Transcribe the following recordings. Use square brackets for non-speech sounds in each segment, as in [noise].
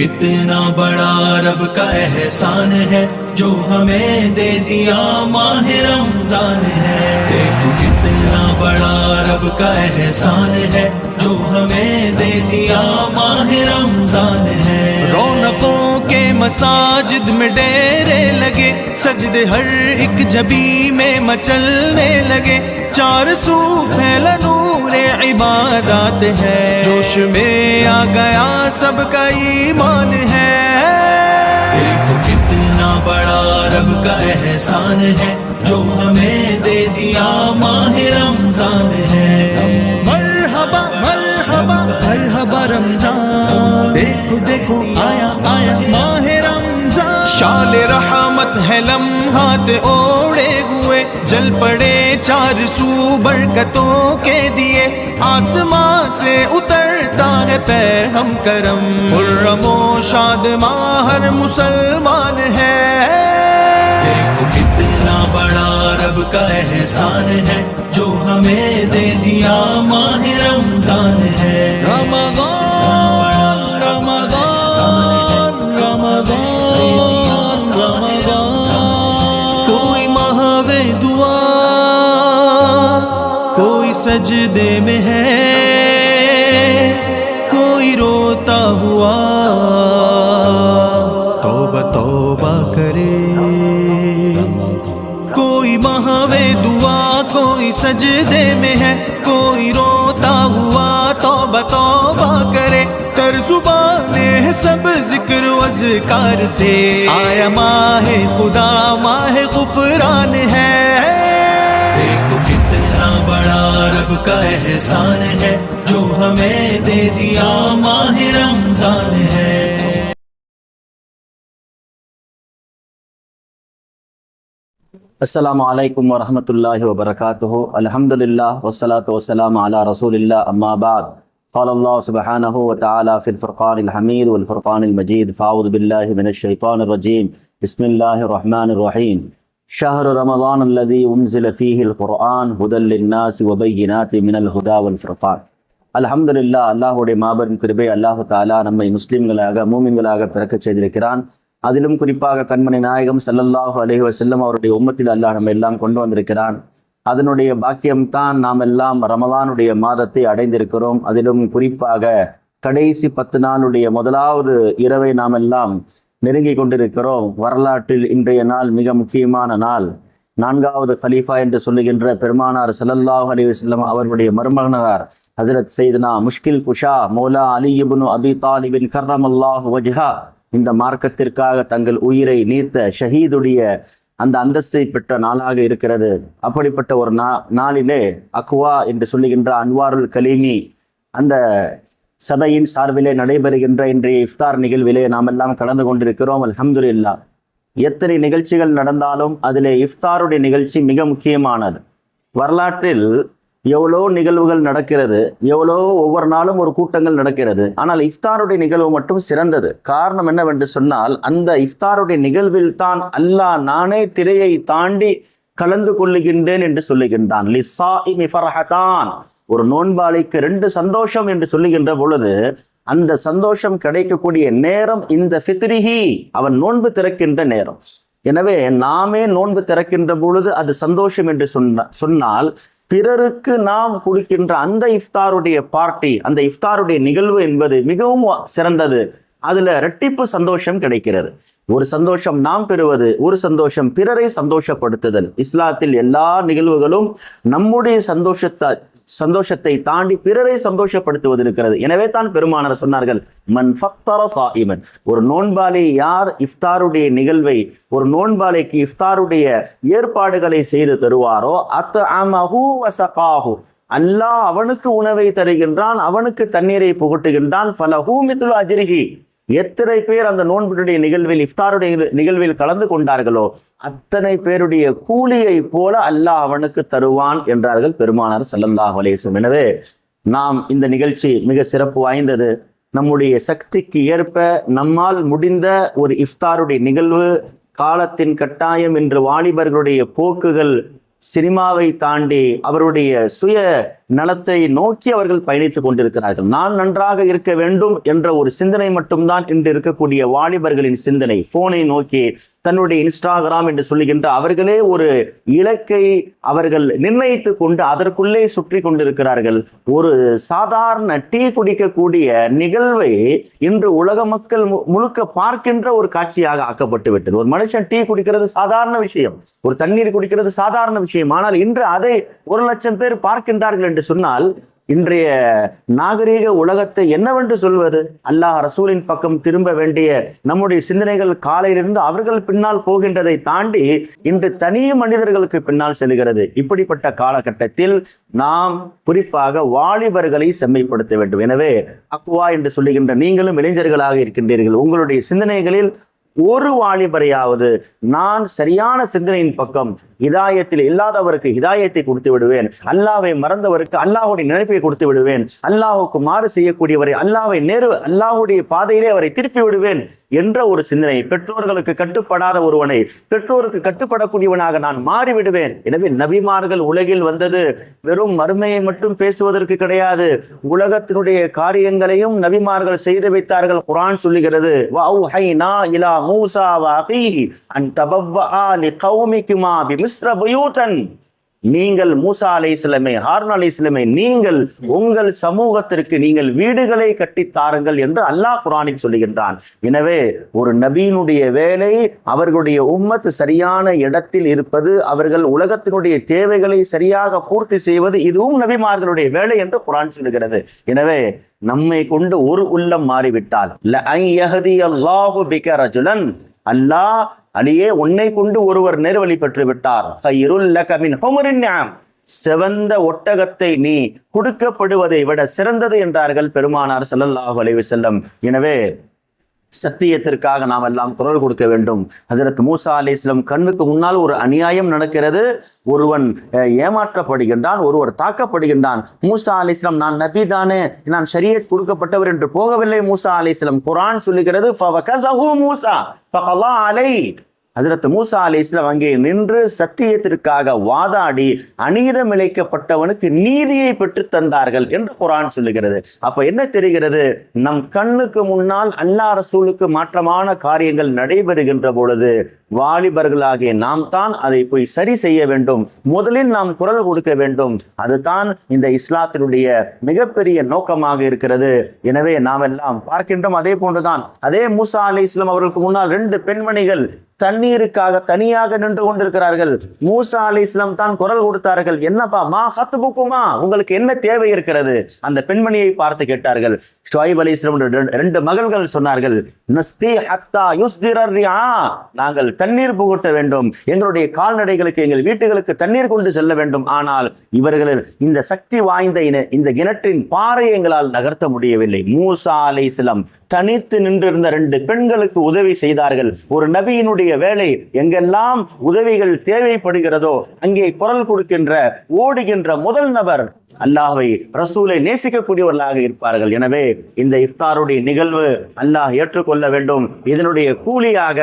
کتنا بڑا رب کا احسان ہے جو ہمیں دے دیا ماہ رمضان ہے۔ دیکھو کتنا بڑا رب کا احسان ہے جو ہمیں دے دیا ماہ رمضان ہے۔ رونقوں کے مساجد میں ڈیرے لگے، سجدے ہر ایک جبی میں مچلنے لگے۔ چار سو پھیلا نور عبادات ہے جوش میں گیا؟ سب کا ایمان ہے۔ دیکھو کتنا بڑا رب کا احسان ہے، جو ہمیں دے دیا ماہ رمضان ہے۔ مرحبا مرحبا مرحبا رمضان۔ دیکھو دیکھو، آیا آیا ماہ رمضان۔ شال رحمت ہے، لمحات اوڑے ہوئے۔ جل پڑے چار سو برکتوں کے دیے۔ آسمان سے اتر کرتا ہے پیر ہم کرم۔ خرم و شاد ہر مسلمان ہے۔ دیکھو کتنا بڑا رب کا احسان ہے، جو ہمیں دے دیا ماہ رمضان ہے۔ رمضان رمضان رمضان رمضان۔ کوئی مہاوے دعا، کوئی سجدے میں ہے۔ سجدے میں ہے، کوئی روتا ہوا توبہ توبہ کرے۔ تر زبان سب ذکر و اذکار سے۔ آیا ماہ خدا، ماہ غفران ہے۔ دیکھو کتنا بڑا رب کا احسان ہے، جو ہمیں دے دیا ماہ رمضان ہے۔ السلام عليكم ورحمة الله وبركاته الحمد لله والصلاة والسلام على رسول الله أما بعد قال الله سبحانه وتعالى في الفرقان الحميد والفرقان المجيد فأعوذ بالله من الشيطان الرجيم بسم الله الرحمن الرحيم شهر رمضان الذي أنزل فيه القرآن هدى للناس وبينات من الهدى والفرقان அல்ஹம்துலில்லா அல்லாஹுடைய மாபெரும் கிருபை அல்லாஹு தாலா நம்மை முஸ்லிம்களாக மூமின்களாக பிறக்கச் செய்திருக்கிறான் அதிலும் குறிப்பாக கண்மணி நாயகம் செல்லல்லாஹு அலைஹி செல்லும் அவருடைய உம்மத்தில் அல்லாஹ் நம்ம எல்லாம் கொண்டு வந்திருக்கிறான். அதனுடைய பாக்கியம்தான் நாம் எல்லாம் ரமலானுடைய மாதத்தை அடைந்திருக்கிறோம். அதிலும் குறிப்பாக கடைசி பத்து நாளுடைய முதலாவது இரவை நாம் எல்லாம் நெருங்கி கொண்டிருக்கிறோம். வரலாற்றில் இன்றைய நாள் மிக முக்கியமான நாள். நான்காவது கலீஃபா என்று சொல்லுகின்ற பெருமானார் செல்லல்லாஹு அலைஹி செல்லம் அவர்களுடைய மருமகனார் ஹசரத் செய்தனா முஷ்கில் குஷா மௌலா அலி அபி தாலிபின் கர்ரம் அல்லாஹ் வஜ்ஹா இந்த மார்க்கத்திற்காக தங்கள் உயிரை நீத்த ஷஹீதுடைய அந்த அந்தஸ்தை பெற்ற நாளாக இருக்கிறது. அப்படிப்பட்ட ஒரு நா நாளிலே அக்வா என்று சொல்லுகின்ற அன்வாருல் கலீமி அந்த சபையின் சார்பிலே நடைபெறுகின்ற இன்றைய இஃப்தார் நிகழ்விலே நாம் எல்லாம் கலந்து கொண்டிருக்கிறோம். அல்ஹம்துலில்லா. எத்தனை நிகழ்ச்சிகள் நடந்தாலும் அதிலே இஃப்தாருடைய நிகழ்ச்சி மிக முக்கியமானது. வரலாற்றில் எவ்வளோ நிகழ்வுகள் நடக்கிறது எவ்வளோ ஒவ்வொரு நாளும் ஒரு கூட்டங்கள் நடக்கிறது. ஆனால் இஃப்தாருடைய நிகழ்வு மட்டும் சிறந்தது. காரணம் என்னவென்று சொன்னால் அந்த இஃப்தாருடைய நிகழ்வில் தான் அல்லாஹ் நானே திரையை தாண்டி கலந்து கொள்ளுகின்றேன் என்று சொல்லுகின்றான். லிஸ்ஸாஇமி ஃபர்ஹதான். ஒரு நோன்பாளிக்கு ரெண்டு சந்தோஷம் என்று சொல்லுகின்ற பொழுது அந்த சந்தோஷம் கிடைக்கக்கூடிய நேரம் இந்த ஃபித்ரிஹி அவன் நோன்பு திறக்கின்ற நேரம். எனவே நாமே நோன்பு திறக்கின்ற பொழுது அது சந்தோஷம் என்று சொன்ன சொன்னால் பிறருக்கு நாம் கொடுக்கின்ற அந்த இஃப்தாருடைய பார்ட்டி அந்த இஃப்தாருடைய நிகழ்வு என்பது மிகவும் சிறந்தது. அதுல ரெட்டிப்பு சந்தோஷம் கிடைக்கிறது. ஒரு சந்தோஷம் நாம் பெறுவது ஒரு சந்தோஷம் பிறரை சந்தோஷப்படுத்துதல். இஸ்லாத்தில் எல்லா நிகழ்வுகளும் நம்முடைய சந்தோஷத்தை சந்தோஷத்தை தாண்டி பிறரை சந்தோஷப்படுத்துவது இருக்கிறது. எனவே தான் பெருமானர் சொன்னார்கள் மன் ஃபக்தர சாயிமன். ஒரு நோன்பாலை யார் இஃப்தாருடைய நிகழ்வை ஒரு நோன்பாலைக்கு இஃப்தாருடைய ஏற்பாடுகளை செய்து தருவாரோ அத்த அமஹூ வசகாஹு. அல்லாஹ் அவனுக்கு உணவை தருகின்றான் அவனுக்கு தண்ணீரை புகட்டுகின்றான் பல ஹூமித்துல அஜிரிகி எத்தனை பேர் அந்த நோன்பினுடைய நிகழ்வில் இஃப்தாருடைய நிகழ்வில் கலந்து கொண்டார்களோ அத்தனை பேருடைய கூலியை போல அல்லாஹ் அவனுக்கு தருவான் என்றார்கள் பெருமானார் சல்லல்லாஹ் அலேசம் எனவே நாம் இந்த நிகழ்ச்சி மிக சிறப்பு வாய்ந்தது. நம்முடைய சக்திக்கு ஏற்ப நம்மால் முடிந்த ஒரு இஃப்தாருடைய நிகழ்வு காலத்தின் கட்டாயம் என்று வாலிபர்களுடைய போக்குகள் சினிமாவை தாண்டி அவருடைய சுய நலத்தை நோக்கி அவர்கள் பயணித்துக் கொண்டிருக்கிறார்கள். நான் நன்றாக இருக்க வேண்டும் என்ற ஒரு சிந்தனை மட்டும்தான் இன்று இருக்கக்கூடிய வாலிபர்களின் சிந்தனை. போனை நோக்கி தன்னுடைய இன்ஸ்டாகிராம் என்று சொல்லுகின்ற அவர்களே ஒரு இலக்கை அவர்கள் நிர்ணயித்துக் கொண்டு அதற்குள்ளே சுற்றி கொண்டிருக்கிறார்கள். ஒரு சாதாரண டீ குடிக்கக்கூடிய நிகழ்வை இன்று உலக மக்கள் மு- முழுக்க பார்க்கின்ற ஒரு காட்சியாக ஆக்கப்பட்டு விட்டது ஒரு மனுஷன் டீ குடிக்கிறது சாதாரண விஷயம். ஒரு தண்ணீர் குடிக்கிறது சாதாரண விஷயம். ஆனால் இன்று அதை ஒரு லட்சம் பேர் பார்க்கின்றார்கள் என்று சொன்னால் இன்றைய நாகரீக உலகத்தை என்னவென்று சொல்வது? அல்லாஹ் ரசூலின் பக்கம் திரும்ப வேண்டிய நம்முடைய சிந்தனைகள் காலையிலிருந்து அவர்கள் பின்னால் போகின்றதை தாண்டி இன்று தனி மனிதர்களுக்கு பின்னால் செல்கிறது. இப்படிப்பட்ட காலகட்டத்தில் நாம் குறிப்பாக வாலிபர்களை செம்மைப்படுத்த வேண்டும். எனவே அக்குவா என்று சொல்லுகின்ற நீங்களும் இளைஞர்களாக இருக்கின்றீர்கள். உங்களுடைய சிந்தனைகளில் ஒரு வாலிபரையாவது நான் சரியான சிந்தனையின் பக்கம் இதாயத்தில் இல்லாதவருக்கு இதாயத்தை கொடுத்து விடுவேன். அல்லாவை மறந்தவருக்கு அல்லாஹுடைய நினைப்பை கொடுத்து விடுவேன். அல்லாஹுக்கு மாறு செய்யக்கூடியவரை அல்லாவை நேரு அல்லாஹுடைய பாதையிலே அவரை திருப்பி விடுவேன் என்ற ஒரு சிந்தனை பெற்றோர்களுக்கு கட்டுப்படாத ஒருவனை பெற்றோருக்கு கட்டுப்படக்கூடியவனாக நான் மாறிவிடுவேன். எனவே நபிமார்கள் உலகில் வந்தது வெறும் மறுமையை மட்டும் பேசுவதற்கு கிடையாது. உலகத்தினுடைய காரியங்களையும் நபிமார்கள் செய்து வைத்தார்கள். குரான் சொல்லுகிறது வஅவ்ஹைனா இலா موسى واخيه ان تبوأ لقومكما بمصر بيوتا நீங்கள் மூசா அலை இஸ்லமே ஹார்ன் அலை இஸ்லமே நீங்கள் உங்கள் சமூகத்திற்கு நீங்கள் வீடுகளை கட்டி தாருங்கள் என்று அல்லாஹ் குரானில் சொல்லுகின்றான். எனவே ஒரு நபீனுடைய வேலை அவர்களுடைய உம்மத்து சரியான இடத்தில் இருப்பது அவர்கள் உலகத்தினுடைய தேவைகளை சரியாக பூர்த்தி செய்வது இதுவும் நபிமார்களுடைய வேலை என்று குரான் சொல்லுகிறது. எனவே நம்மை கொண்டு ஒரு உள்ளம் மாறிவிட்டால் அல்லாஹ் அலியே உன்னை கொண்டு ஒருவர் நேர்வழி பெற்று விட்டார் ஹைருல் செவந்த ஒட்டகத்தை நீ கொடுக்கப்படுவதை விட சிறந்தது என்றார்கள் பெருமானார் செல்லல்லாஹு அலைவு செல்லம் எனவே சத்தியத்திற்காக நாம் எல்லாம் குரல் கொடுக்க வேண்டும். ஹஜரத் மூசா அலி அலிஸ்லம் கண்ணுக்கு முன்னால் ஒரு அநியாயம் நடக்கிறது. ஒருவன் ஏமாற்றப்படுகின்றான் ஒருவர் தாக்கப்படுகின்றான். மூசா அலி இஸ்லாம் நான் நபி தானே நான் ஷரியத் கொடுக்கப்பட்டவர் என்று போகவில்லை. மூசா அலி அலிஸ்லம் குரான் சொல்லுகிறது மூசா அலை அதிரத்து மூசா அலி இஸ்லாம் அங்கே நின்று சத்தியத்திற்காக வாதாடி அநீதம் இழைக்கப்பட்டவனுக்கு நீதியை பெற்று தந்தார்கள் என்று குரான் சொல்லுகிறது. அப்ப என்ன தெரிகிறது? நம் கண்ணுக்கு முன்னால் அல்லா ரசூலுக்கு மாற்றமான காரியங்கள் நடைபெறுகின்ற பொழுது வாலிபர்களாகிய நாம் தான் அதை போய் சரி செய்ய வேண்டும். முதலில் நாம் குரல் கொடுக்க வேண்டும். அதுதான் இந்த இஸ்லாத்தினுடைய மிகப்பெரிய நோக்கமாக இருக்கிறது. எனவே நாம் எல்லாம் பார்க்கின்றோம் அதே போன்றுதான். அதே மூசா அலி இஸ்லாம் அவர்களுக்கு முன்னால் ரெண்டு பெண்மணிகள் தண்ணீருக்காக தனியாக நின்று கொண்டிருக்கிறார்கள். மூசா அலி இஸ்லாம் தான் குரல் கொடுத்தார்கள். என்னப்பா மா ஹத்துபுக்குமா உங்களுக்கு என்ன தேவை இருக்கிறது? அந்த பெண்மணியை பார்த்து கேட்டார்கள். ஷாயிப் அலி இஸ்லாம் ரெண்டு மகள்கள் சொன்னார்கள். நாங்கள் தண்ணீர் புகட்ட வேண்டும். எங்களுடைய கால்நடைகளுக்கு எங்கள் வீட்டுகளுக்கு தண்ணீர் கொண்டு செல்ல வேண்டும். ஆனால் இவர்களில் இந்த சக்தி வாய்ந்த இந்த கிணற்றின் பாறை எங்களால் நகர்த்த முடியவில்லை. மூசா அலை இஸ்லாம் தனித்து நின்றிருந்த ரெண்டு பெண்களுக்கு உதவி செய்தார்கள். ஒரு நபியினுடைய வேலை எங்கெல்லாம் உதவிகள் தேவைப்படுகிறதோ அங்கே குரல் கொடுக்கின்ற ஓடுகின்ற முதல் நபர் அல்லாஹை ரசூலை நேசிக்கக்கூடியவர்களாக இருப்பார்கள். எனவே இந்த இஃப்தாருடைய நிகழ்வு அல்லாஹ் ஏற்றுக்கொள்ள வேண்டும். இதனுடைய கூலியாக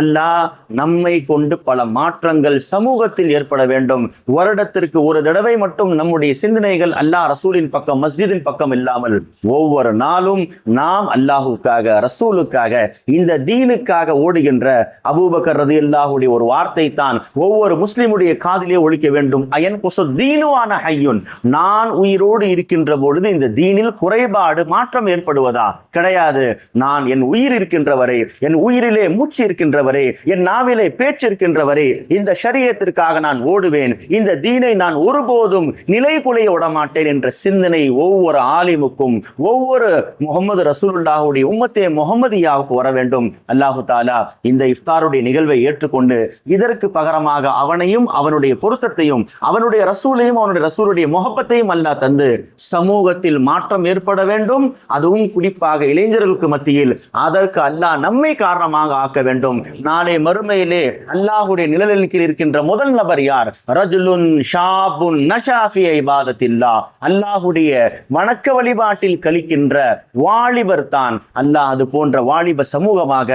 அல்லாஹ் நம்மை கொண்டு பல மாற்றங்கள் சமூகத்தில் ஏற்பட வேண்டும். வருடத்திற்கு ஒரு தடவை மட்டும் நம்முடைய சிந்தனைகள் அல்லாஹ் ரசூலின் பக்கம் மஸ்ஜிதின் பக்கம் இல்லாமல் ஒவ்வொரு நாளும் நாம் அல்லாஹுக்காக ரசூலுக்காக இந்த தீனுக்காக ஓடுகின்ற அபூபக்கர் ரதி அல்லாஹுடைய ஒரு வார்த்தை தான் ஒவ்வொரு முஸ்லிமுடைய காதிலே ஒழிக்க வேண்டும். அயன் குசு தீனுவான ஐயுன் நான் நான் உயிரோடு இருக்கின்ற பொழுது இந்த தீனில் குறைபாடு மாற்றம் ஏற்படுவதா? கிடையாது. நான் என் உயிர் இருக்கின்றவரை என் உயிரிலே மூச்சு இருக்கின்றவரை என் நாவிலே பேச்சு இருக்கின்றவரை இந்த ஷரியத்திற்காக நான் ஓடுவேன். இந்த தீனை நான் ஒருபோதும் நிலை குலைய விடமாட்டேன் என்ற சிந்தனை ஒவ்வொரு ஆலிமுக்கும் ஒவ்வொரு முகமது ரசூலுல்லாஹுடைய உம்மத்தே முகமதியாவுக்கு வர வேண்டும். அல்லாஹு தாலா இந்த இஃப்தாருடைய நிகழ்வை ஏற்றுக்கொண்டு இதற்கு பகரமாக அவனையும் அவனுடைய பொருத்தத்தையும் அவனுடைய ரசூலையும் அவனுடைய ரசூலுடைய முகப்பத்தையும் அல்லாஹ் தந்து சமூகத்தில் மாற்றம் ஏற்பட வேண்டும். அதுவும் குறிப்பாக இளைஞர்களுக்கு மத்தியில். அதற்கு அல்லாஹ் நம்மை காரணமாக ஆக்க வேண்டும். நாளை மறுமையிலே அல்லாஹுடைய நிழலின் கீழ் இருக்கின்ற முதல் நபர் யார்? ரஜுலுன் ஷாபுன் நஷாஃபி இபாதத்தில்லா அல்லாஹுடைய வணக்க வழிபாட்டில் கழிக்கின்ற வாலிபர் தான் அல்லாஹ். அது போன்ற வாலிப சமூகமாக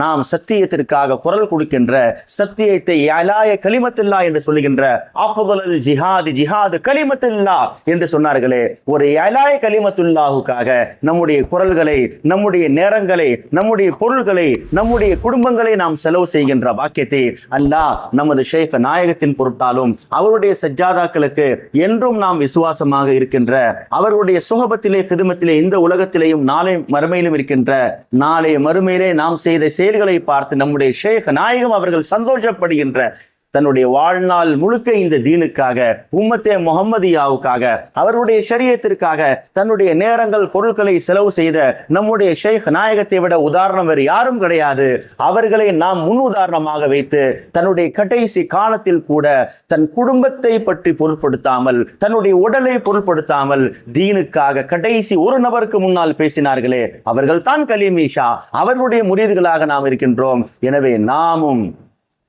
நாம் சத்தியத்திற்காக குரல் கொடுக்கின்ற சத்தியத்தை அலாய கலிமத்தில்லா என்று சொல்லுகின்ற ஆஃபுதல் ஜிஹாது ஜிஹாது கலிமத்தில்லா என்று சொன்னார்களே ஒரு எலாய கலிமத்துல்லாஹுக்காக நம்முடைய குரல்களை நம்முடைய நேரங்களை நம்முடைய பொருள்களை நம்முடைய குடும்பங்களை நாம் செலவு செய்கின்ற வாக்கியத்தை அல்லாஹ் நமது ஷேக் நாயகத்தின் பொருட்டாலும் அவருடைய சஜ்ஜாதாக்களுக்கு என்றும் நாம் விசுவாசமாக இருக்கின்ற அவருடைய சுகபத்திலே கிருமத்திலே இந்த உலகத்திலேயும் நாளை மறுமையிலும் இருக்கின்ற நாளை மறுமையிலே நாம் செய்த செயல்களை பார்த்து நம்முடைய ஷேக் நாயகம் அவர்கள் சந்தோஷப்படுகின்ற தன்னுடைய வாழ்நாள் முழுக்க இந்த தீனுக்காக உம்மத்தே முகம்மதியாவுக்காக அவருடைய சரியத்திற்காக தன்னுடைய நேரங்கள் பொருட்களை செலவு செய்த நம்முடைய ஷேக் நாயகத்தை விட உதாரணம் வேறு யாரும் கிடையாது. அவர்களை நாம் முன் உதாரணமாக வைத்து தன்னுடைய கடைசி காலத்தில் கூட தன் குடும்பத்தை பற்றி பொருட்படுத்தாமல் தன்னுடைய உடலை பொருட்படுத்தாமல் தீனுக்காக கடைசி ஒரு நபருக்கு முன்னால் பேசினார்களே அவர்கள் தான் கலீமீஷா அவர்களுடைய முறியீடுகளாக நாம் இருக்கின்றோம். எனவே நாமும்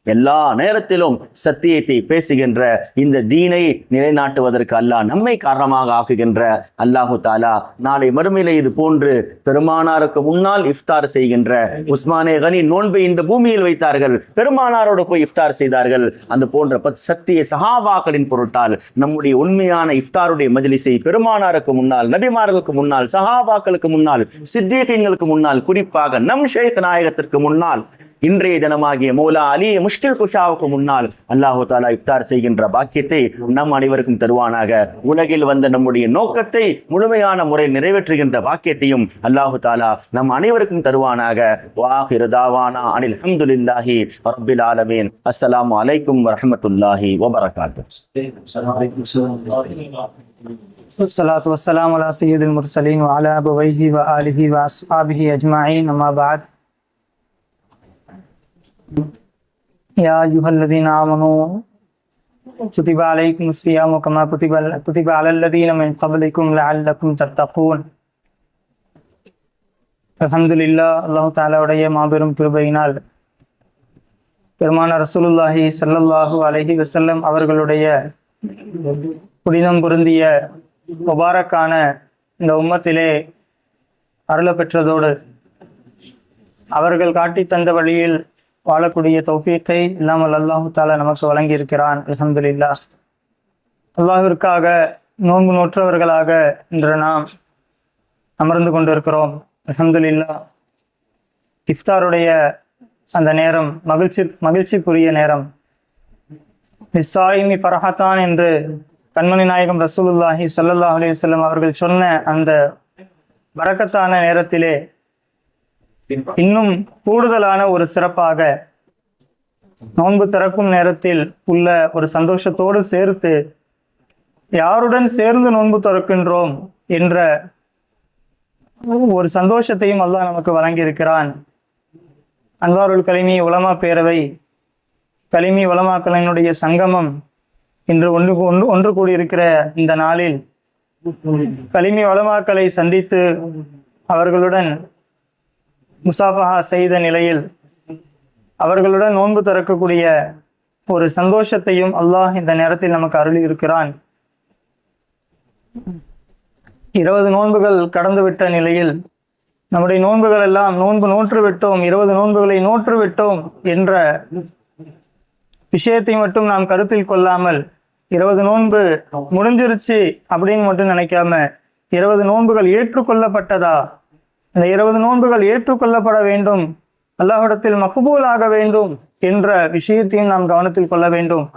எல்லா நேரத்திலும் சத்தியத்தை பேசுகின்ற இந்த தீனை நிலைநாட்டுவதற்கு அல்லாஹ் நம்மை காரணமாக ஆக்குகின்ற அல்லாஹு தாலா. நாளை மறுமையில இது போன்று பெருமானாருக்கு முன்னால் இஃப்தார் செய்கின்ற உஸ்மானே கனி நோன்பை இந்த பூமியில் வைத்தார்கள். பெருமானாரோடு போய் இஃப்தார் செய்தார்கள். அந்த போன்ற பத் சத்திய சஹாபாக்களின் பொருட்டால் நம்முடைய உண்மையான இஃப்தாருடைய மஜிலிசை பெருமானாருக்கு முன்னால் நபிமார்களுக்கு முன்னால் சஹாபாக்களுக்கு முன்னால் சித்தீகங்களுக்கு முன்னால் குறிப்பாக நம் ஷேக் நாயகத்திற்கு முன்னால் இன்றைய தினமாகிய மௌலா அலி முஷ்கில் குஷாவுக்கு முன்னால் அல்லாஹு தாலா இஃப்தார் செய்கின்ற பாக்கியத்தை நம் அனைவருக்கும் தருவானாக உலகில் வந்த நம்முடைய நோக்கத்தை முழுமையான முறையில் நிறைவேற்றுகின்ற பாக்கியத்தையும் அல்லாஹு தாலா நம் அனைவருக்கும் தருவானாக வாஹிரு தாவானா அனில் அஹமதுல்லாஹி ரப்பில் ஆலமீன் அஸ்ஸலாமு அலைக்கும் வரஹ்மத்துல்லாஹி வபரகாத்துஹு والصلاة والسلام على سيد المرسلين وعلى أبويه وآله وأصحابه أجمعين أما بعد يا أيها الذين آمنوا كتب عليكم الصيام كما كتب كتب على الذين من قبلكم لعلكم تتقون அல்ஹம்துலில்லா அல்லாஹு தாலாவுடைய மாபெரும் கிருபையினால் பெருமான ரசூலுல்லாஹி ஸல்லல்லாஹு அலைஹி வஸல்லம் அவர்களுடைய புனிதம் பொருந்திய முபாரக்கான இந்த உம்மத்திலே அருள பெற்றதோடு அவர்கள் காட்டி தந்த வழியில் வாழக்கூடிய தௌஃபீக்கை இல்லாமல் அல்லாஹு தாலா நமக்கு வழங்கியிருக்கிறான். அல்ஹம்துலில்லா அல்லாஹிற்காக நோன்பு நோற்றவர்களாக இன்று நாம் அமர்ந்து கொண்டிருக்கிறோம். அல்ஹம்துலில்லா இஃப்தாருடைய அந்த நேரம் மகிழ்ச்சி மகிழ்ச்சிக்குரிய நேரம். நிசாயிமி ஃபரஹத்தான் என்று கண்மணி நாயகம் ரசூலுல்லாஹி ஸல்லல்லாஹு அலி வஸல்லம் அவர்கள் சொன்ன அந்த வரக்கத்தான நேரத்திலே இன்னும் கூடுதலான ஒரு சிறப்பாக நோன்பு திறக்கும் நேரத்தில் உள்ள ஒரு சந்தோஷத்தோடு சேர்த்து யாருடன் சேர்ந்து நோன்பு திறக்கின்றோம் என்ற ஒரு சந்தோஷத்தையும் அல்லாஹ் நமக்கு வழங்கியிருக்கிறான். அன்வாருல் கலிமி உலமா பேரவை கலிமி உலமாக்களினுடைய சங்கமம் இன்று ஒன்று ஒன்று ஒன்று கூடியிருக்கிற இந்த நாளில் கலிமி உலமாக்களை சந்தித்து அவர்களுடன் முசாஃபஹா செய்த நிலையில் அவர்களுடன் நோன்பு திறக்கக்கூடிய ஒரு சந்தோஷத்தையும் அல்லாஹ் இந்த நேரத்தில் நமக்கு அருளி இருக்கிறான் இருபது நோன்புகள் கடந்துவிட்ட நிலையில் நம்முடைய நோன்புகள் எல்லாம் நோன்பு நோற்று விட்டோம் இருபது நோன்புகளை நோற்று விட்டோம் என்ற விஷயத்தை மட்டும் நாம் கருத்தில் கொள்ளாமல் இருபது நோன்பு முடிஞ்சிருச்சு அப்படின்னு மட்டும் நினைக்காம இருபது நோன்புகள் ஏற்றுக்கொள்ளப்பட்டதா இந்த இருபது நோன்புகள் ஏற்றுக்கொள்ளப்பட வேண்டும். அல்லாஹிடத்தில் மக்பூல் ஆக வேண்டும் என்ற விஷயத்தையும் நாம் கவனத்தில் கொள்ள வேண்டும்.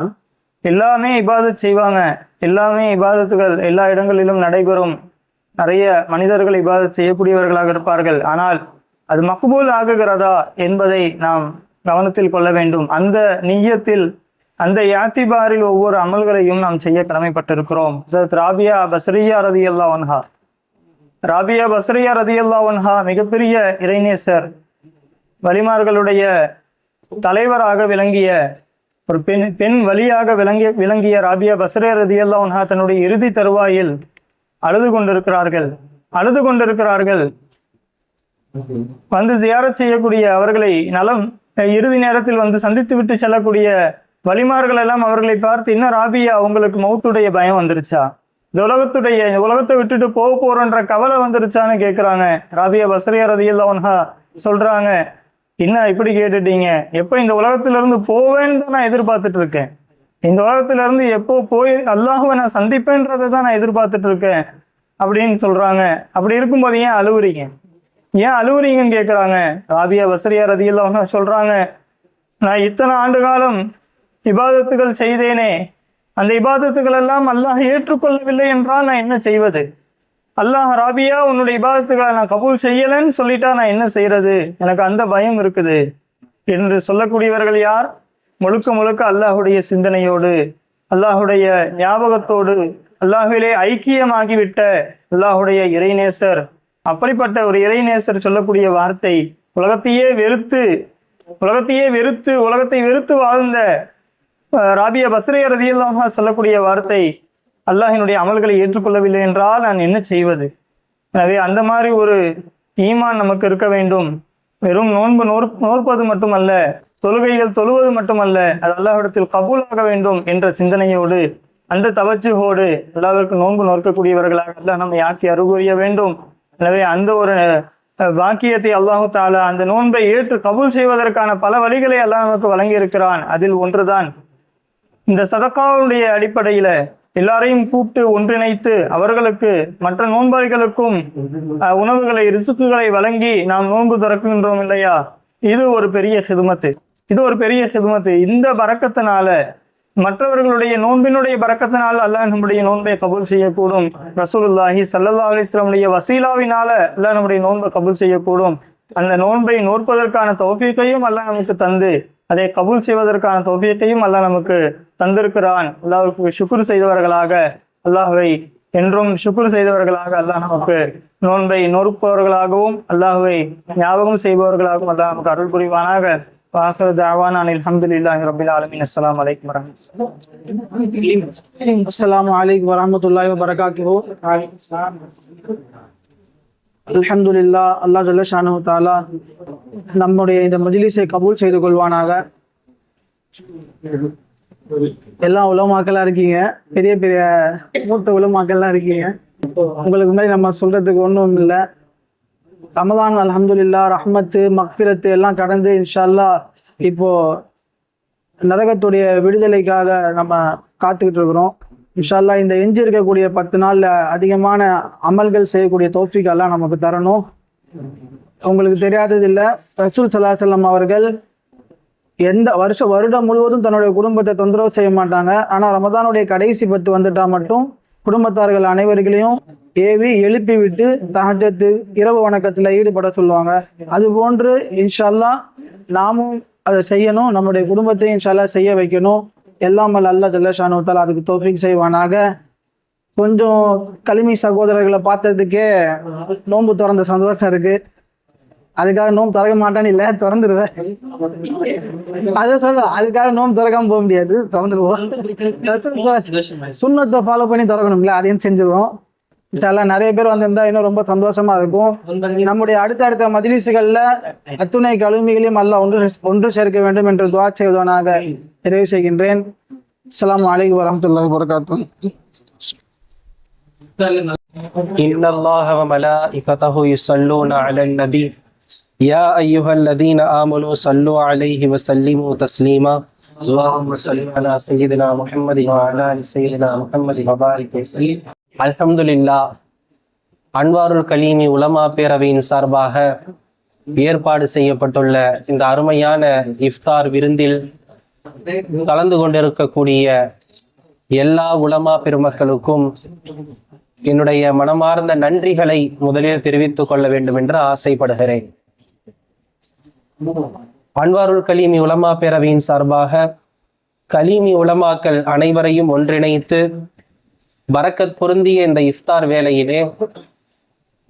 எல்லாமே இபாதத் செய்வாங்க. எல்லாமே இபாதத்துகள் எல்லா இடங்களிலும் நடைபெறும். நிறைய மனிதர்கள் இபாதத் செய்யக்கூடியவர்களாக இருப்பார்கள். ஆனால் அது மக்பூல் ஆகுகிறதா என்பதை நாம் கவனத்தில் கொள்ள வேண்டும். அந்த நீயத்தில் அந்த யாத்திபாரில் ஒவ்வொரு அமல்களையும் நாம் செய்ய கடமைப்பட்டிருக்கிறோம். ராபியா பஸ்ரியா ரதி அல்லா ஒன்ஹா ராபியா பஸ்ரியா ரதி ஒன்ஹா மிகப்பெரிய இறைநேசர் வலிமார்களுடைய தலைவராக விளங்கிய ஒரு பெண் பெண் வழியாக விளங்கிய விளங்கிய ராபியா பஸ்ரே ரதி ஒன்ஹா தன்னுடைய இறுதி தருவாயில் அழுது கொண்டிருக்கிறார்கள் அழுது கொண்டிருக்கிறார்கள். வந்து ஜியாரத் செய்யக்கூடிய அவர்களை நலம் இறுதி நேரத்தில் வந்து சந்தித்து விட்டு செல்லக்கூடிய வழிமார்கள் எல்லாம் அவர்களை பார்த்து இன்னும் ராபியா அவங்களுக்கு மௌத்துடைய பயம் வந்துருச்சா? இந்த உலகத்துடைய இந்த உலகத்தை விட்டுட்டு போக போறோன்ற கவலை வந்துருச்சான்னு கேட்குறாங்க ராபியா பஸ்ரியா ரதியல்லா ஒன்ஹா சொல்றாங்க என்ன இப்படி கேட்டுட்டீங்க? எப்போ இந்த உலகத்திலிருந்து போவேன்னு தான் நான் எதிர்பார்த்துட்டு இருக்கேன். இந்த உலகத்திலிருந்து எப்போ போய் அல்லாஹுவை நான் சந்திப்பேன்றதை தான் நான் எதிர்பார்த்துட்டு இருக்கேன். அப்படின்னு சொல்றாங்க. அப்படி இருக்கும்போது ஏன் அழுவுறீங்க? ஏன் அழுவுறீங்கன்னு கேட்குறாங்க ராபியா வசரியா ரதியெல்லாம் சொல்றாங்க நான் இத்தனை ஆண்டு காலம் விவாதத்துகள் செய்தேனே அந்த இபாதத்துகள் எல்லாம் அல்லாஹ் ஏற்றுக்கொள்ளவில்லை என்றால் நான் என்ன செய்வது? அல்லாஹ் ராபியா உன்னுடைய இபாதத்துகளை நான் கபூல் செய்யலைன்னு சொல்லிட்டா நான் என்ன செய்யறது எனக்கு அந்த பயம் இருக்குது. என்று சொல்லக்கூடியவர்கள் யார்? முழுக்க முழுக்க அல்லாஹுடைய சிந்தனையோடு அல்லாஹுடைய ஞாபகத்தோடு அல்லாஹுவிலே ஐக்கியமாகிவிட்ட அல்லாஹுடைய இறைநேசர். அப்படிப்பட்ட ஒரு இறைநேசர் சொல்லக்கூடிய வார்த்தை உலகத்தையே வெறுத்து உலகத்தையே வெறுத்து உலகத்தை வெறுத்து வாழ்ந்த ராபியா பஸ்ரிய ரதியல்லாக சொல்லக்கூடிய வார்த்தை அல்லாஹினுடைய அமல்களை ஏற்றுக்கொள்ளவில்லை என்றால் நான் என்ன செய்வது? எனவே அந்த மாதிரி ஒரு ஈமான் நமக்கு இருக்க வேண்டும். வெறும் நோன்பு நோர் நோற்பது மட்டுமல்ல தொழுகைகள் தொழுவது மட்டுமல்ல அது அல்லாஹிடத்தில் கபூலாக வேண்டும் என்ற சிந்தனையோடு அந்த தவச்சுகோடு அல்லாவிற்கு நோன்பு நோக்கக்கூடியவர்களாக அல்லாஹ் நம்மை ஆக்கி அருகுரிய வேண்டும். எனவே அந்த ஒரு வாக்கியத்தை அல்லாஹு தாலா அந்த நோன்பை ஏற்று கபூல் செய்வதற்கான பல வழிகளை அல்லாஹ் நமக்கு வழங்கி இருக்கிறான் அதில் ஒன்றுதான் இந்த சதக்காவுடைய அடிப்படையில எல்லாரையும் கூப்பிட்டு ஒன்றிணைத்து அவர்களுக்கு மற்ற நோன்பாளிகளுக்கும் உணவுகளை ரிசுக்குகளை வழங்கி நாம் நோன்பு திறக்கின்றோம் இல்லையா? இது ஒரு பெரிய ஹிதுமத்து. இது ஒரு பெரிய ஹிதுமத்து. இந்த பறக்கத்தினால மற்றவர்களுடைய நோன்பினுடைய பறக்கத்தினால் அல்லாஹ் நம்முடைய நோன்பை கபூல் செய்யக்கூடும். ரசூலுல்லாஹி சல்லா அலிஸ்லாமுடைய வசீலாவினால அல்லாஹ் நம்முடைய நோன்பை கபூல் செய்யக்கூடும். அந்த நோன்பை நோற்பதற்கான தௌஃபீக்கையும் அல்லாஹ் நமக்கு தந்து அதை கபூல் செய்வதற்கான தௌஃபீக்கையும் அல்லாஹ் நமக்கு தந்திருக்கிறான். அல்லாஹுக்கு சுக்குர் செய்தவர்களாக அல்லாஹுவை என்றும் சுக்குர் செய்தவர்களாக அல்லாஹ் நமக்கு நோன்பை நொறுப்பவர்களாகவும் அல்லாஹுவை ஞாபகம் செய்பவர்களாகவும் அல்லாஹ் நமக்கு அருள் புரிவானாக. வாசல் தாவான் அனில் அல்ஹம்துலில்லாஹி ரபில் ஆலமின். அஸ்லாம் வலைக்கம் வரஹ்மத்துல்லாஹி அஸ்லாம் வலைக்கம் வரமத்துல்லாஹி வபரகாத்துஹு அல்ஹம்துலில்லாஹ் அல்லாஹ் ஜல்ல ஷானஹு தஆலா நம்முடைய இந்த மஜ்லிஸை கபூல் செய்து கொள்வானாக. எல்லாம் உலமாக்கெல்லாம் இருக்கீங்க. பெரிய பெரிய மூத்த உலமாக்கெல்லாம் இருக்கீங்க. உங்களுக்கு முன்னாடி நம்ம சொல்றதுக்கு ஒன்றும் இல்லை. ரமதான் அல்ஹம்துலில்லாஹ் ரஹ்மத்து மக்ஃபிரத்து எல்லாம் கடந்து இன்ஷா அல்லாஹ் இப்போ நரகத்துடைய விடுதலைக்காக நம்ம காத்துக்கிட்டு இருக்கிறோம். இன்ஷா அல்லாஹ் இந்த எஞ்சி இருக்கக்கூடிய பத்து நாள்ல அதிகமான அமல்கள் செய்யக்கூடிய தோஃபிக் எல்லாம் நமக்கு தரணும். உங்களுக்கு தெரியாதது இல்லை ரசூல் சலாஹம் அவர்கள் எந்த வருஷம் வருடம் முழுவதும் தன்னுடைய குடும்பத்தை தொந்தரவு செய்ய மாட்டாங்க. ஆனால் ரமதானுடைய கடைசி பத்து வந்துட்டா மட்டும் குடும்பத்தார்கள் அனைவர்களையும் ஏவி எழுப்பி விட்டு தகஜத்து இரவு வணக்கத்தில் ஈடுபட சொல்லுவாங்க. அது போன்று இன்ஷா அல்லாஹ் நாமும் அதை செய்யணும். நம்முடைய குடும்பத்தையும் இன்ஷால்லா செய்ய வைக்கணும். எல்லாம் அல்ல ஜல்லஷானுத்தால் அதுக்கு தோஃபிக் செய்வானாக. கொஞ்சம் களிமி சகோதரர்களை பார்த்ததுக்கே நோன்பு திறந்த சந்தோஷம் இருக்குது அதுக்காக நோம்பு திறக்க மாட்டேன்னு இல்லை திறந்துருவேன் அதை சொல்ல அதுக்காக நோம்பு திறக்காம போக முடியாது திறந்துருவோம் [laughs] சுண்ணத்தை ஃபாலோ பண்ணி திறக்கணும்ல அதையும் செஞ்சிருவோம் இதெல்லாம் நிறைய பேர் வந்திருந்தா இன்னும் ரொம்ப சந்தோஷமா இருக்கும் நம்முடைய அடுத்தடுத்த மஜ்லிஸுகள்ல அத்துணை கழுமிகளையும் அல்ல ஒன்று ஒன்று சேர்க்க வேண்டும் என்று துவா செய்வதனாக நிறைவு செய்கின்றேன் அஸ்ஸலாமு அலைக்கும் வரஹ்மத்துல்லாஹி வபரகாத்துஹு إن الله وملائكته يصلون على النبي يا أيها الذين آمنوا صلوا عليه وسلموا تسليما اللهم صل على سيدنا محمد وعلى آل سيدنا محمد وبارك وسلم الحمد لله அன்வாருல் கலீமி உலமா பேரவையின் சார்பாக ஏற்பாடு செய்யப்பட்டுள்ள இந்த அருமையான இஃப்தார் விருந்தில் கலந்து கொண்டிருக்கக்கூடிய எல்லா உலமா பெருமக்களுக்கும் என்னுடைய மனமார்ந்த நன்றிகளை முதலில் தெரிவித்துக் கொள்ள வேண்டும் என்று ஆசைப்படுகிறேன் அன்வாருல் கலீமி உலமா பேரவையின் சார்பாக கலீமி உலமாக்கள் அனைவரையும் ஒன்றிணைத்து பரக்கத் பொருந்திய இந்த இஃப்தார் வேலையிலே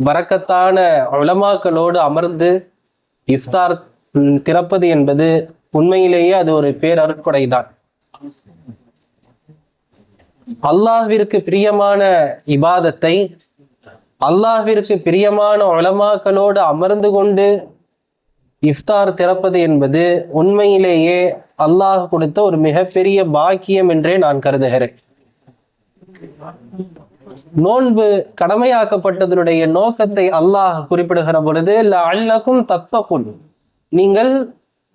பரக்கத்தான உலமாக்களோடு அமர்ந்து இஃப்தார் திறப்பது என்பது உண்மையிலேயே அது ஒரு பேரருட்கொடைதான். அல்லாஹிற்கு பிரியமான இபாதத்தை அல்லாஹிற்கு பிரியமான உலமாக்களோடு அமர்ந்து கொண்டு இஃப்தார் திறப்பது என்பது உண்மையிலேயே அல்லாஹ் கொடுத்த ஒரு மிகப்பெரிய பாக்கியம் என்றே நான் கருதுகிறேன். நோன்பு கடமையாக்கப்பட்டதனுடைய நோக்கத்தை அல்லாஹ் குறிப்பிடுகிற பொழுது அல்லக்கும் தத்தகுன் நீங்கள்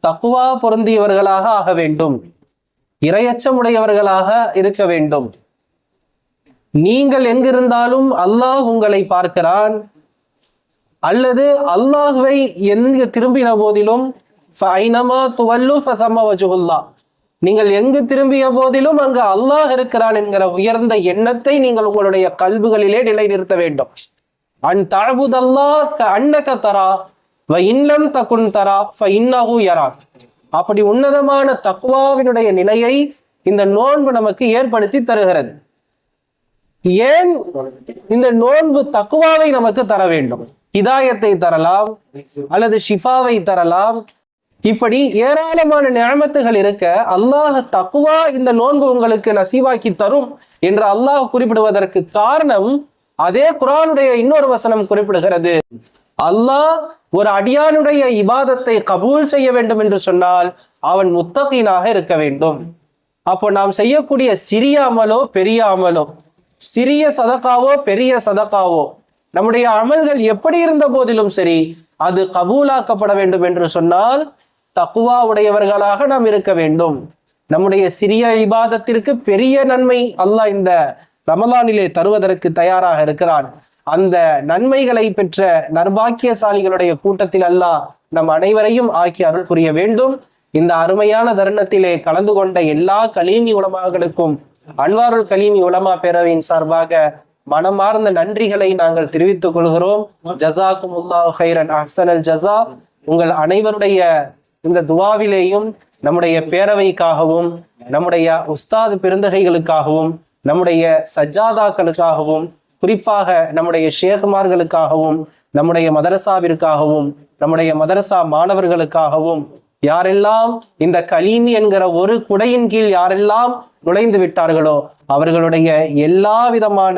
தக்குவா பொருந்தியவர்களாக ஆக வேண்டும். இரையச்சமுடையவர்களாக இருக்க வேண்டும். நீங்கள் எங்கிருந்தாலும் அல்லாஹ் உங்களை பார்க்கிறான். அல்லது அல்லாஹுவை எங்கு திரும்பின போதிலும் ஃபைனமா நீங்கள் எங்கு திரும்பிய போதிலும் அங்கு அல்லாஹ் இருக்கிறான் என்கிற உயர்ந்த எண்ணத்தை நீங்கள் உங்களுடைய கல்விகளிலே நிலைநிறுத்த வேண்டும். அன் தழபுதல்லா அன்னக தரா வ இன்னம் தகுன் தரா ஃப இன்னஹு யரா. அப்படி உன்னதமான தக்குவாவினுடைய நிலையை இந்த நோன்பு நமக்கு ஏற்படுத்தி தருகிறது. ஏன் இந்த நோன்பு தக்குவாவை நமக்கு தர வேண்டும்? இதாயத்தை தரலாம் அல்லது ஷிஃபாவை தரலாம். இப்படி ஏராளமான நியமத்துகள் இருக்க அல்லாஹ் தக்குவா இந்த நோன்பு உங்களுக்கு நசீவாக்கி தரும் என்று அல்லாஹ் குறிப்பிடுவதற்கு காரணம் அதே குரானுடைய இன்னொரு வசனம் குறிப்பிடுகிறது. அல்லாஹ் ஒரு அடியானுடைய இபாதத்தை கபூல் செய்ய வேண்டும் என்று சொன்னால் அவன் முத்தகீனாக இருக்க வேண்டும். அப்போ நாம் செய்யக்கூடிய சிறிய அமலோ பெரிய அமலோ? சிறிய சதக்காவோ பெரிய சதக்காவோ நம்முடைய அமல்கள் எப்படி இருந்த போதிலும் சரி அது கபூலாக்கப்பட வேண்டும் என்று சொன்னால் தக்குவா உடையவர்களாக நாம் இருக்க வேண்டும். நம்முடைய சிறிய இபாதத்திற்கு பெரிய நன்மை அல்லாஹ் இந்த ரமலானிலே தருவதற்கு தயாராக இருக்கிறான். அந்த நன்மைகளை பெற்ற நர்பாக்கியசாலிகளுடைய கூட்டத்தில் அல்லாஹ் நம் அனைவரையும் ஆக்கி அருள் புரிய வேண்டும். இந்த அருமையான தருணத்திலே கலந்து கொண்ட எல்லா கலீமி உலமாக்களுக்கும் அன்வாருல் கலீமி உலமா பேரவையின் சார்பாக மனமார்ந்த நன்றிகளை நாங்கள் தெரிவித்துக் கொள்கிறோம். ஜசாக்கும் உல்லாஹ் ஹைரன் அஹ்சனல் ஜசா உங்கள் அனைவருடைய இந்த துவாவிலேயும் நம்முடைய பேரவைக்காகவும் நம்முடைய உஸ்தாது பெருந்தகைகளுக்காகவும் நம்முடைய சஜாதாக்களுக்காகவும் குறிப்பாக நம்முடைய ஷேகுமார்களுக்காகவும் நம்முடைய மதரசாவிற்காகவும் நம்முடைய மதரசா மாணவர்களுக்காகவும் யாரெல்லாம் இந்த கலீமி என்கிற ஒரு குடையின் கீழ் யாரெல்லாம் நுழைந்து விட்டார்களோ அவர்களுடைய எல்லா விதமான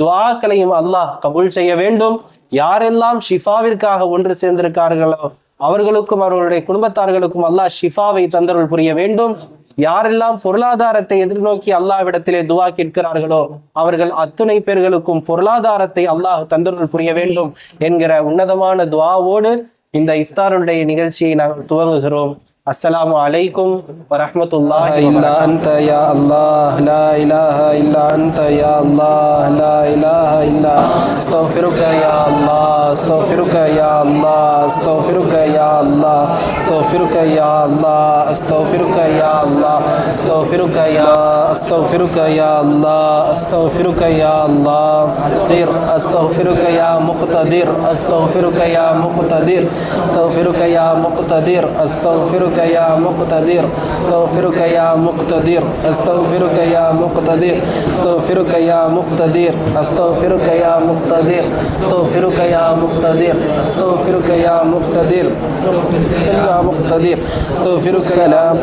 துவாக்களையும் அல்லாஹ் கபூல் செய்ய வேண்டும். யாரெல்லாம் ஷிஃபாவிற்காக ஒன்று சேர்ந்திருக்கார்களோ அவர்களுக்கும் அவர்களுடைய குடும்பத்தார்களுக்கும் அல்லாஹ் ஷிஃபாவை தந்தருள் புரிய வேண்டும். யாரெல்லாம் பொருளாதாரத்தை எதிர்நோக்கி அல்லாவிடத்திலே துவா கேட்கிறார்களோ அவர்கள் அத்துணை பேர்களுக்கும் பொருளாதாரத்தை அல்லாஹ் தந்தருள் புரிய வேண்டும் என்கிற உன்னதமான துவாவோடு இந்த இஃப்தாருடைய நிகழ்ச்சியை நாங்கள் துவங்குகிறோம். السلام عليكم ورحمة الله إلا أنت يا الله لا إله إلا أنت يا الله لا إله إلا استغفرك يا الله استغفرك يا الله استغفرك يا الله استغفرك يا الله استغفرك يا الله استغفرك يا استغفرك يا الله استغفرك يا الله دير استغفرك يا مقتدر استغفرك يا مقتدر استغفرك يا مقتدر استغفرك أستغفرك يا مقتدر. أستغفرك يا مقتدر. أستغفرك يا مقتدر. أستغفرك يا مقتدر. أستغفرك يا مقتدر. أستغفرك يا مقتدر. أستغفرك يا مقتدر. يا مقتدر. أستغفرك السلام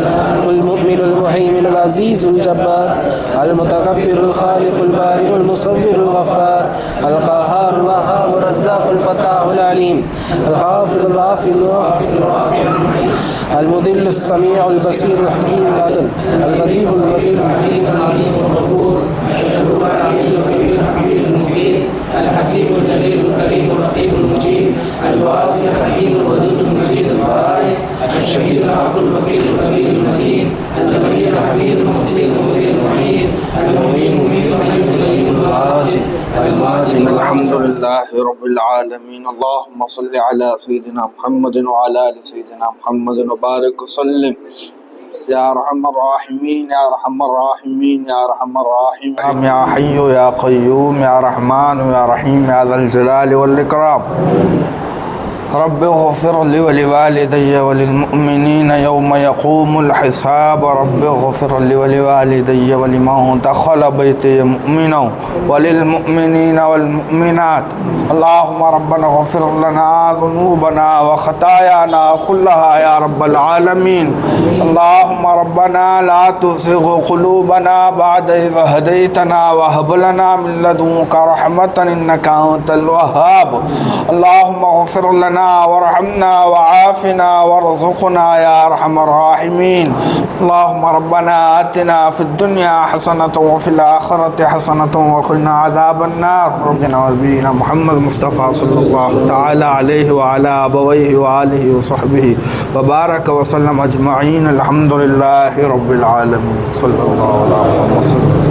المؤمن المهيمن العزيز الجبار. المتكبر الخالق البارئ المصور الغفار. القهار الوهاب الرزاق الفتاح العليم. الحافظ الرافع المذل السميع البصير الحكيم العدل اللطيف الخبير العليم الغفور. لا إله إلا الحميد المبين الحسيب الجليل الكريم الرقيب المجيب الواسع الحكيم الودود المجيد البارئ الشهيد العبد الوكيل الكبير المتين النبي الحميد المحسن المدير المعين المؤمن المميت الحي القيوم الراجي الماجد الحمد لله رب العالمين. اللهم صل على سيدنا محمد وعلى آل سيدنا محمد وبارك وسلم. يا أرحم الراحمين يا أرحم الراحمين يا أرحم الراحمين. يا حي يا قيوم يا رحمن يا رحيم يا ذا الجلال والإكرام. رب اغفر لي ولوالدي وللمؤمنين يوم يقوم الحساب. رب اغفر لي ولوالدي ولمن دخل بيتي مؤمنا وللمؤمنين والمؤمنات. اللهم ربنا اغفر لنا ذنوبنا وخطايانا كلها يا رب العالمين. اللهم ربنا لا تزغ قلوبنا بعد إذ هديتنا وهب لنا من لدنك رحمة إنك أنت الوهاب. اللهم اغفر لنا وارحمنا وعافنا وارزقنا يا أرحم الراحمين. اللهم ربنا آتنا في الدنيا حسنة وفي الآخرة حسنة وقنا عذاب النار. ربنا ونبينا محمد مصطفى صلى الله تعالى عليه وعلى أبويه وآله وصحبه وبارك وسلم أجمعين. الحمد لله رب العالمين. صلى الله عليه وسلم.